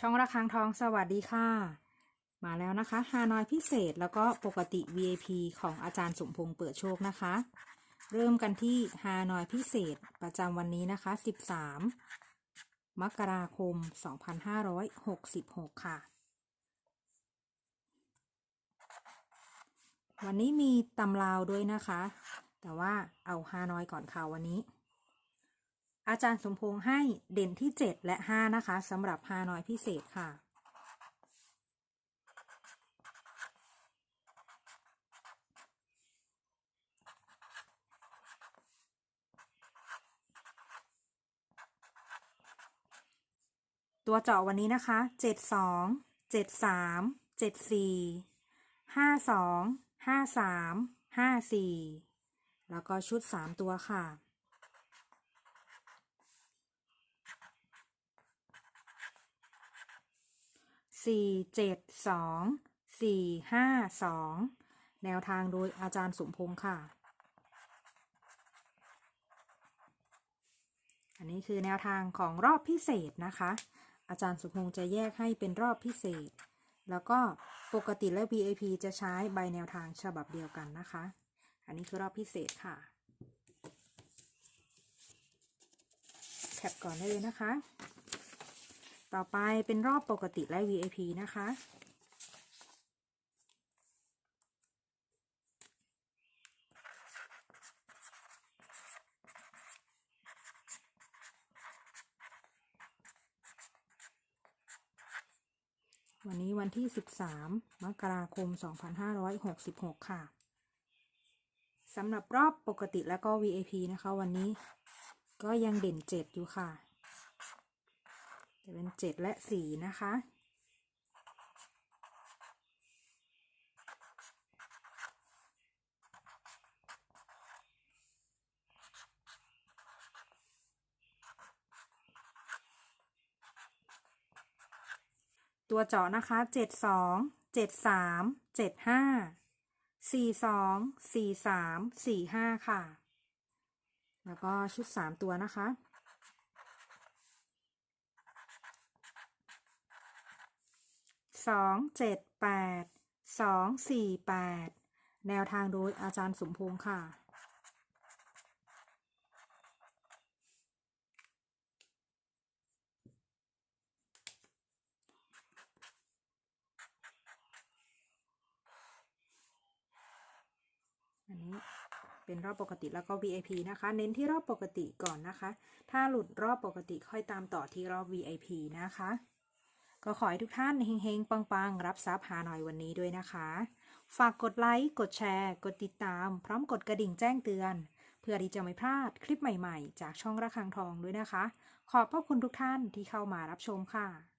ช่องระฆังทองสวัสดีค่ะ มาแล้วนะคะฮานอยพิเศษแล้วก็ปกติ VIP ของอาจารย์สมพงษ์เปิดโชคนะคะ เริ่มกันที่ฮานอยพิเศษประจำวันนี้นะคะ 13 มกราคม 2566 ค่ะ วันนี้มีตำราวด้วยนะคะ แต่ว่าเอาฮานอยก่อนค่ะวันนี้ อาจารย์สมพงษ์ให้เด่นที่ 7 และ 5 นะคะสำหรับฮานอยพิเศษค่ะ ตัวเจาะวันนี้นะคะเจ็ดสองเจ็ดสามเจ็ดสี่ห้าสองห้าสามห้าสี่แล้วก็ชุดสามตัวค่ะ สี่เจ็ดสองสี่ห้าสองแนวทางโดยอาจารย์สมพงษ์ค่ะ อันนี้คือแนวทางของรอบพิเศษนะคะ อาจารย์สุพงษ์จะแยกให้เป็นรอบพิเศษ แล้วก็ปกติและ VIP จะใช้ใบแนวทางฉบับเดียวกันนะคะ อันนี้คือรอบพิเศษค่ะแคปก่อนได้เลยนะคะ ต่อไปเป็นรอบปกติและ VIP นะคะ วันนี้วันที่ 13 มกราคม 2566 ค่ะสำหรับรอบปกติแล้วก็ VIP นะคะ วันนี้ก็ยังเด่น 7 อยู่ค่ะ จะเป็น7และ4นะคะ ตัวเจาะนะคะเจ็ดสองเจ็ดสามเจ็ดห้าสี่สองสี่สามสี่ห้าค่ะ แล้วก็ชุดสามตัวนะคะ สองเจ็ดแปดสองสี่แปดแนวทางโดยอาจารย์สมพงษ์ค่ะ อันนี้เป็นรอบปกติแล้วก็ VIP นะคะ เน้นที่รอบปกติก่อนนะคะ ถ้าหลุดรอบปกติค่อยตามต่อที่รอบ VIP นะคะ ก็ขอให้ทุกท่านเฮงๆ ปังๆ รับทรัพย์หาหน่อยวันนี้ด้วยนะคะ ฝากกดไลค์ กดแชร์ กดติดตาม พร้อมกดกระดิ่งแจ้งเตือน เพื่อที่จะไม่พลาดคลิปใหม่ๆ จากช่องระฆังทองด้วยนะคะ ขอบพระคุณทุกท่านที่เข้ามารับชมค่ะ